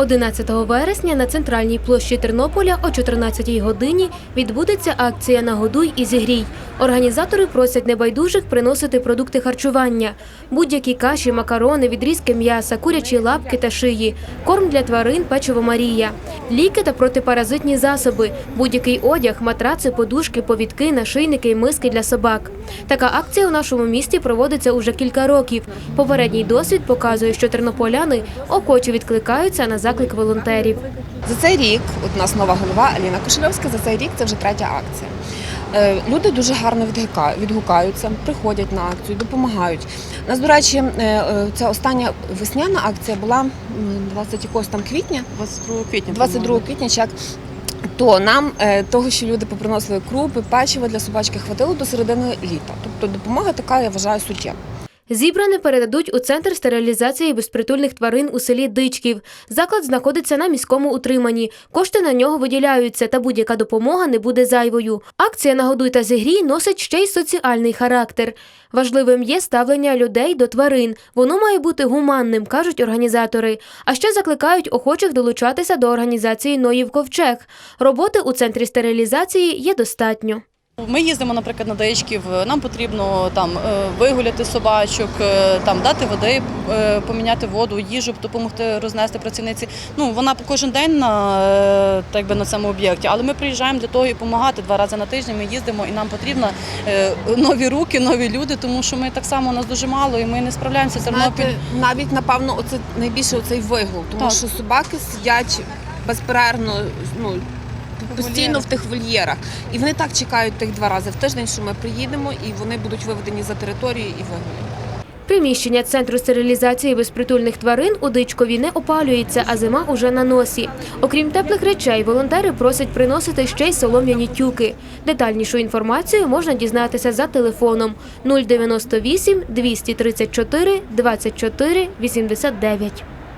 11 вересня на центральній площі Тернополя о 14 годині відбудеться акція Нагодуй і зігрій. Організатори просять небайдужих приносити продукти харчування, будь-які каші, макарони, відрізки м'яса, курячі лапки та шиї, корм для тварин, печиво Марія, ліки та протипаразитні засоби, будь-який одяг, матраци, подушки, повідки, нашийники і миски для собак. Така акція у нашому місті проводиться уже кілька років. Попередній досвід показує, що тернополяни охоче відкликаються на заклик волонтерів. За цей рік, от у нас нова голова Аліна Кошельовська, за цей рік це вже третя акція. Е, Люди дуже гарно відгукаються, приходять на акцію, допомагають. У нас, до речі, е, е, ця остання весняна акція була 20 якогось там квітня, 22 квітня. 22 квітня, чи як. То нам того, що люди поприносили крупи, печиво для собачки, хватило до середини літа. Тобто допомога така, я вважаю, суттєва. Зібране передадуть у центр стерилізації безпритульних тварин у селі Дичків. Заклад знаходиться на міському утриманні. Кошти на нього виділяються, та будь-яка допомога не буде зайвою. Акція Нагодуй та зігрій носить ще й соціальний характер. Важливим є ставлення людей до тварин. Воно має бути гуманним, кажуть організатори. А ще закликають охочих долучатися до організації Ноїв Ковчег. Роботи у центрі стерилізації є достатньо. Ми їздимо, наприклад, на даєчків, нам потрібно там е, вигуляти собачок, е, там дати води, е, поміняти воду, їжу, допомогти рознести працівниці. Ну вона кожен день на так би на цьому об'єкті, але ми приїжджаємо для того і допомагати два рази на тиждень. Ми їздимо і нам потрібно нові руки, нові люди, тому що ми так само у нас дуже мало і ми не справляємося. Тернопіль навіть напевно, оце найбільше оцей вигул, тому Так. що собаки сидять безперервно, ну постійно в тих вольєрах, і вони так чекають тих два рази в тиждень, що ми приїдемо, і вони будуть виведені за територію і вигулені. Приміщення центру стерилізації безпритульних тварин у Дичкові не опалюється, а зима уже на носі. Окрім теплих речей, волонтери просять приносити ще й солом'яні тюки. Детальнішу інформацію можна дізнатися за телефоном 098 234 24 89.